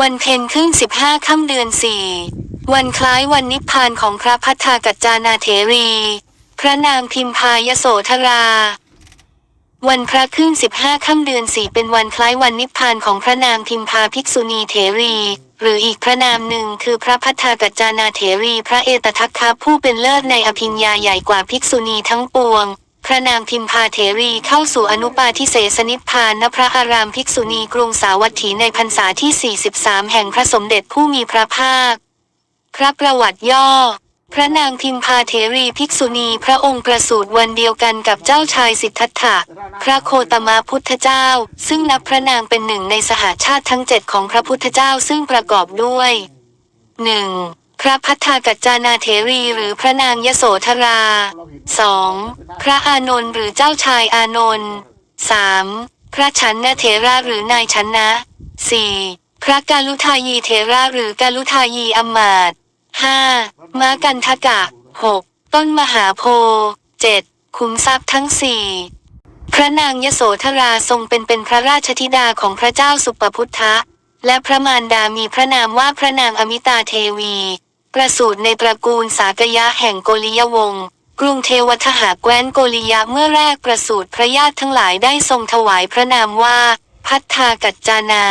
วันเพ็ญขึ้นสิบห้าค่ำเดือนสี่วันคล้ายวันนิพพานของพระพัฒากัจจานาเถรี พระนางพิมพายโสธรา วันพระขึ้นสิบห้าค่ำเดือนสี่เป็นวันคล้ายวันนิพพานของพระนางพิมพาภิกษุณีเถรี หรืออีกพระนามหนึ่งคือพระพัฒากัจจานาเถรี พระเอตทัคคะผู้เป็นเลิศในอภิญญาใหญ่กว่าภิกษุณีทั้งปวง ระนางพิมพาเถรีเข้าสู่อนุปาทิเสสนิพพานณพระอารามภิกษุณีกรุงสาวัตถีในพรรษาที่ 43 แห่งพระสมเด็จผู้มีพระภาค พระประวัติย่อ พระนางพิมพาเถรีภิกษุณีพระองค์ประสูติวันเดียวกันกับเจ้าชายสิทธัตถะ พระโคตมะพุทธเจ้า ซึ่งนับพระนางเป็นหนึ่งในสหาชาติทั้งเจ็ดของพระพุทธเจ้าซึ่งประกอบด้วย 1. พระพัฒากัจจานาเถรีหรือพระนางยโสธรา 2. พระอานนท์หรือเจ้าชายอานนท์ 3. พระชันนเถระหรือนายชันนะ 4. พระกาลุทายีเถระหรือกาลุทายีอมาตย์ 5. ม้ากันทกะ 6. ต้นมหาโพธิ์ 7. ขุมทรัพย์ทั้งสี่พระนางยโสธราทรงเป็นเป็นพระราชธิดาของพระเจ้าสุปพุทธะ และพระมารดามีพระนามว่าพระนางอมิตาเทวี ประสูติในตระกูลสากยะแห่งโกริยวงศ์กรุงเทวทหาแคว้นโกริยะเมื่อแรกประสูติพระญาติทั้งหลายได้ทรงถวายพระนามว่า พัฒากัจจานา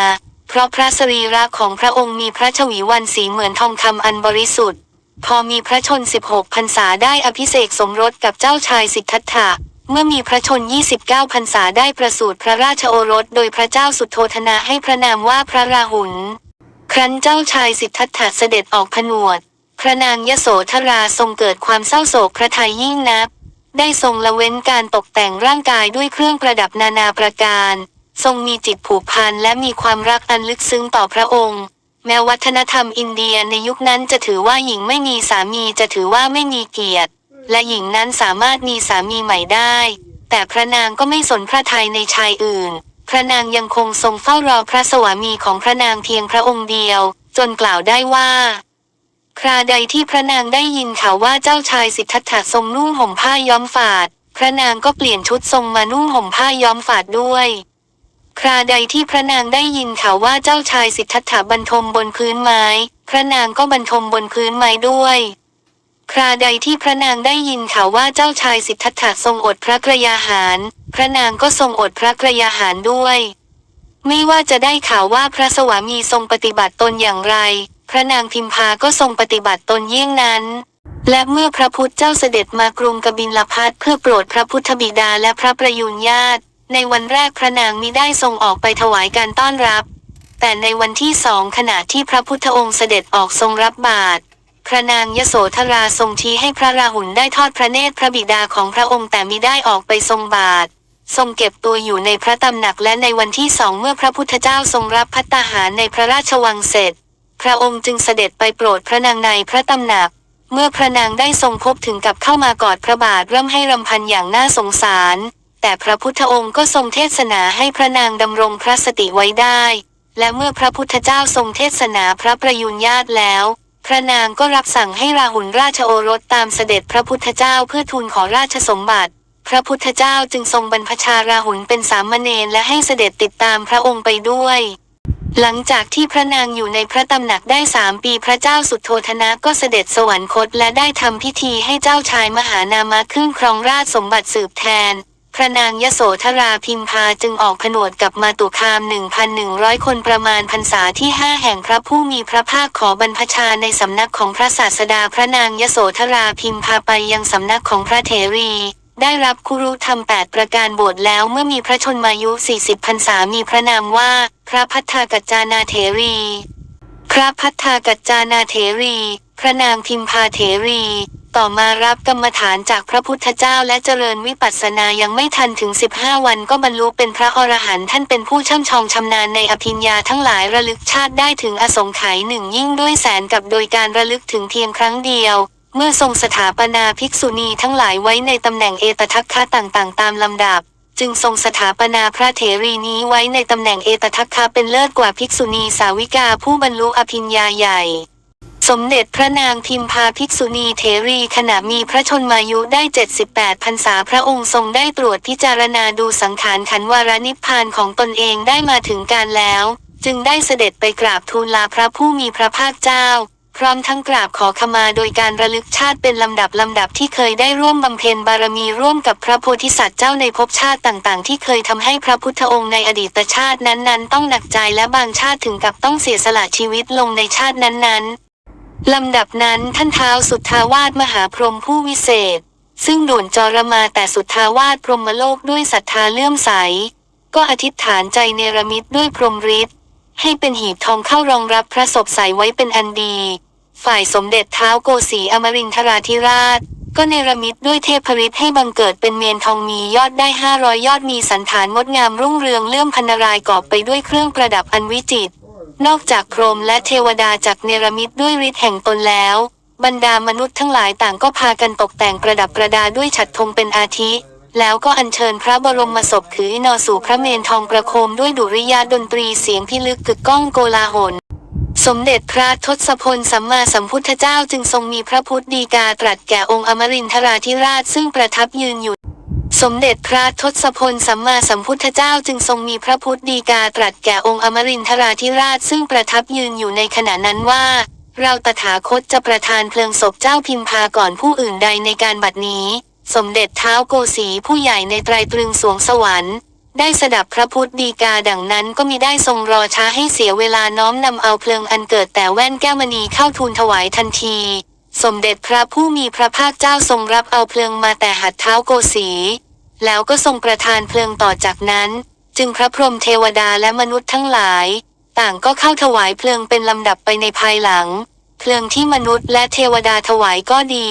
เพราะพระสรีระของพระองค์มีพระชวีวันสีเหมือนทองคำอันบริสุทธิ์ พอมีพระชน 16 พรรษาได้อภิเษกสมรสกับเจ้าชายสิทธัตถะเมื่อมีพระชน 29 พรรษาได้ประสูติพระราชโอรส โดยพระเจ้าสุโธธนะให้พระนามว่าพระราหุล ครั้นเจ้าชายสิทธัตถะเสด็จออกผนวด พระนางยโสธราทรงเกิดความเศร้าโศกพระทัยยิ่งนัก ได้ทรงละเว้นการตกแต่งร่างกายด้วยเครื่องประดับนานาประการ ทรงมีจิตผูกพันและมีความรักอันลึกซึ้งต่อพระองค์ แม้วัฒนธรรมอินเดียในยุคนั้นจะถือว่าหญิงไม่มีสามีจะถือว่าไม่มีเกียรติ และหญิงนั้นสามารถมีสามีใหม่ได้ แต่พระนางก็ไม่สนพระทัยในชายอื่น พระนางยังคงทรงเฝ้ารอพระสวามีของพระนางเพียงพระองค์เดียว จนกล่าวได้ว่า คราใดที่พระนางได้ยินข่าวว่าเจ้าชายสิทธัตถะทรงนุ่งห่มผ้าย้อมฝาด พระนางก็เปลี่ยนชุดทรงมานุ่งห่มผ้าย้อมฝาดด้วย คราใดที่พระนางได้ยินข่าวว่าเจ้าชายสิทธัตถะบรรทมบนพื้นไม้ พระนางก็บรรทมบนพื้นไม้ด้วย คราใดที่พระนางได้ยินข่าวว่าเจ้าชายสิทธัตถะทรงอดพระกระยาหาร พระนางก็ทรงอดพระกระยาหารด้วย ไม่ว่าจะได้ข่าวว่าพระสวามีทรงปฏิบัติตนอย่างไร พระนางพิมพาก็ทรงปฏิบัติตนเยี่ยงนั้น และเมื่อพระพุทธเจ้าเสด็จมากรุงกบินลพัทเพื่อโปรดพระพุทธบิดาและพระประยุรญาติ ในวันแรกพระนางมิได้ทรงออกไปถวายการต้อนรับ แต่ในวันที่สองขณะที่พระพุทธองค์เสด็จออกทรงรับบาตรพระนางยโสธราทรงชี้ให้พระราหุลได้ทอดพระเนตรพระบิดาของพระองค์แต่มิได้ออกไปทรงบาตรทรงเก็บตัวอยู่ในพระตำหนักและในวันที่สองเมื่อพระพุทธเจ้าทรงรับพัตตาหารในพระราชวังเสร็จ พระองค์จึงเสด็จไปโปรดพระนางในพระตำหนัก เมื่อพระนางได้ทรงพบถึงกับเข้ามากอดพระบาทเริ่มให้รำพันอย่างน่าสงสาร แต่พระพุทธองค์ก็ทรงเทศนาให้พระนางดำรงพระสติไว้ได้ และเมื่อพระพุทธเจ้าทรงเทศนาพระประยุรญาตแล้ว พระนางก็รับสั่งให้ราหุลราชโอรสตามเสด็จพระพุทธเจ้าเพื่อทูลขอราชสมบัติพระพุทธเจ้าจึงทรงบรรพชาราหุลเป็นสามเณรและให้เสด็จติดตามพระองค์ไปด้วย หลังจากที่พระนางอยู่ในพระตำหนักได้สามปีพระเจ้าสุโธธนะก็เสด็จสวรรคตและได้ทำพิธีให้เจ้าชายมหานามะขึ้นครองราชสมบัติสืบแทน พระนางยโสธราพิมพาจึงออกผนวดกับมาตุคาม 1,100 คนประมาณพรรษาที่ห้าแห่งพระผู้มีพระภาคขอบรรพชาในสำนักของพระศาสดาพระนางยโสธราพิมพาไปยังสำนักของพระเถรี ได้รับคุรุธรรมแปดประการบวชแล้วเมื่อมีพระชนมายุ 40พรรษามีพระนามว่า พระพัฒากัจจานาเถรี พระพัฒากัจจานาเถรี พระนางพิมพาเถรี ต่อมารับกรรมฐานจากพระพุทธเจ้าและเจริญวิปัสสนายังไม่ทันถึง 15 วันก็บรรลุเป็นพระอรหันต์ท่านเป็นผู้ช่ำชองชำนาญในอภิญญาทั้งหลายระลึกชาติได้ถึงอสงไขยหนึ่งยิ่งด้วยแสนกับโดยการระลึกถึงเพียงครั้งเดียว เมื่อทรงสถาปนาภิกษุณีทั้งหลายไว้ในตำแหน่งเอตทัคคะต่างๆ ตามลำดับ จึงทรงสถาปนาพระเถรีนี้ไว้ในตำแหน่งเอตทัคคะเป็นเลิศกว่าภิกษุณีสาวิกาผู้บรรลุอภิญญาใหญ่ สมเด็จพระนางพิมพาภิกษุณีเถรีขณะมีพระชนมายุได้ 78พรรษาพระองค์ทรงได้ตรวจพิจารณาดูสังขารขันวารนิพพานของตนเองได้มาถึงการแล้ว จึงได้เสด็จไปกราบทูลลาพระผู้มีพระภาคเจ้า พร้อมทั้งกราบขอขมาโดยการระลึกชาติเป็นลำดับลำดับที่เคยได้ร่วมบำเพ็ญบารมีร่วมกับพระโพธิสัตว์เจ้าในภพชาติต่างๆ ที่เคยทำให้พระพุทธองค์ในอดีตชาตินั้นๆ ต้องหนักใจและบางชาติถึงกับต้องเสียสละชีวิตลงในชาตินั้นๆลำดับนั้นท่านเท้าสุทธาวาสมหาพรหมผู้วิเศษ ซึ่งด่วนจรมาแต่สุทธาวาสพรหมโลกด้วยศรัทธาเลื่อมใส ก็อธิษฐานใจเนรมิตด้วยพรหมฤทธิ์ ให้เป็นหีบทองเข้ารองรับพระศพใสไว้เป็นอันดี ฝ่ายสมเด็จเท้าโกสีอมรินทราธิราช ก็เนรมิตด้วยเทพฤทธิ์ให้บังเกิดเป็นเมนทองมียอดได้ห้าร้อยยอดมีสันฐานงดงามรุ่งเรืองเลื่อมพันรายกอบไปด้วยเครื่องประดับอันวิจิตรนอกจากพรหมและเทวดาจากเนรมิตด้วยฤทธิ์แห่งตนแล้ว บรรดามนุษย์ทั้งหลายต่างก็พากันตกแต่งประดับประดาด้วยฉัตรธงเป็นอาทิ แล้วก็อัญเชิญพระบรมศพคือนอสู่พระเมนทองประโคมด้วยดุริยาดนตรีเสียงพิลึกกึกก้องโกลาหล สมเด็จพระทศพลสัมมาสัมพุทธเจ้าจึงทรงมีพระพุทธดีกาตรัสแก่องค์อมรินทราธิราชซึ่งประทับยืนอยู่ สมเด็จพระทศพลสัมมาสัมพุทธเจ้าจึงทรงมีพระพุทธดีกาตรัสแก่องค์อมรินทราธิราชซึ่งประทับยืนอยู่ในขณะนั้นว่า เราตถาคตจะประทานเพลิงศพเจ้าพิมพาก่อนผู้อื่นใดในการบัดนี้ สมเด็จเท้าโกสีผู้ใหญ่ในไตรตรึงสวงสวรรค์ ได้สดับพระพุทธดีกาดังนั้นก็มีได้ทรงรอช้าให้เสียเวลาน้อมนำเอาเพลิงอันเกิดแต่แว่นแก้วมณีเข้าทูลถวายทันที สมเด็จพระผู้มีพระภาคเจ้าทรงรับเอาเพลิงมาแต่หัดเท้าโกสีแล้วก็ทรงประทานเพลิงต่อจากนั้น จึงพระพรหมเทวดาและมนุษย์ทั้งหลาย ต่างก็เข้าถวายเพลิงเป็นลำดับไปในภายหลัง เพลิงที่มนุษย์และเทวดาถวายก็ดี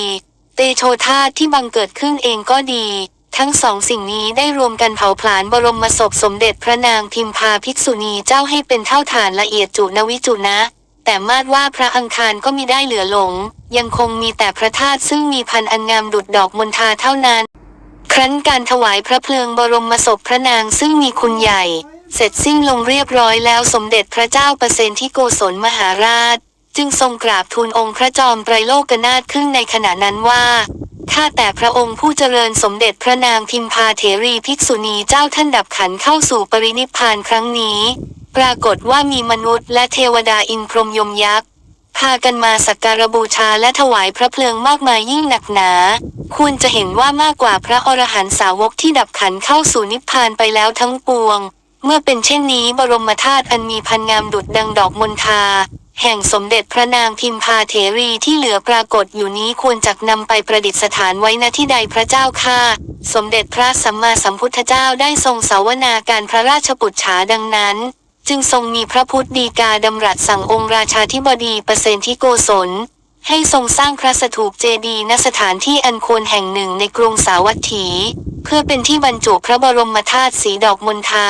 เตโชธาตุที่บังเกิดขึ้นเองก็ดี ทั้งสองสิ่งนี้ได้รวมกันเผาผลาญบรมศพสมเด็จพระนางพิมพาภิกษุณีเจ้าให้เป็นเท่าฐานละเอียดจุนวิจุนะ แต่มาดว่าพระอังคารก็มีได้เหลือหลง ยังคงมีแต่พระธาตุซึ่งมีพันอันงามดุดดอกมณฑาเท่านั้น ครั้นการถวายพระเพลิงบรมศพพระนางซึ่งมีคุณใหญ่ เสร็จสิ้นลงเรียบร้อยแล้วสมเด็จพระเจ้าประเสนที่โกศลมหาราช จึงทรงกราบทูลองค์พระจอมไตรโลกนาถขึ้นในขณะนั้นว่าข้าแต่พระองค์ผู้เจริญสมเด็จพระนางพิมพาเถรีภิกษุณีเจ้าท่านดับขันเข้าสู่ปรินิพพานครั้งนี้ ปรากฏว่ามีมนุษย์และเทวดาอินพรหมยมยักษ์พากันมาสักการบูชาและถวายพระเพลิงมากมายยิ่งหนักหนาควรจะเห็นว่ามากกว่าพระอรหันตสาวกที่ดับขันเข้าสู่นิพพานไปแล้วทั้งปวง เมื่อเป็นเช่นนี้บรมธาตุอันมีพันงามดุจดังดอกมณฑา แห่งสมเด็จพระนางพิมพาเถรีที่เหลือปรากฏอยู่นี้ควรจักนำไปประดิษฐานไว้ณที่ใดพระเจ้าค่าสมเด็จพระสัมมาสัมพุทธเจ้าได้ทรงเสาวนาการพระราชปุจฉาดังนั้น จึงทรงมีพระพุทธดีกาดำรัสสั่งองค์ราชาธิบดีเปอระเซนที่โกศล ให้ทรงสร้างพระสถูปเจดีย์ณสถานที่อันควรแห่งหนึ่งในกรุงสาวัตถี เพื่อเป็นที่บรรจุพระบรมธาตุสีดอกมณฑา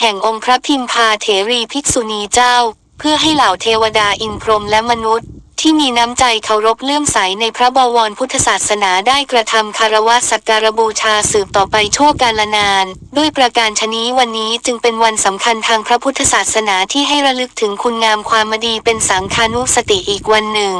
แห่งองค์พระพิมพาเถรีภิกษุณีเจ้า เพื่อให้เหล่าเทวดาอินพรหมและมนุษย์ ที่มีน้ำใจเคารพเลื่อมใสในพระบวรพุทธศาสนาได้กระทำคารวะสักการบูชาสืบต่อไปชั่วกาลนาน ด้วยประการชนี้วันนี้จึงเป็นวันสำคัญทางพระพุทธศาสนาที่ให้ระลึกถึงคุณงามความดีเป็นสังคานุสติอีกวันหนึ่ง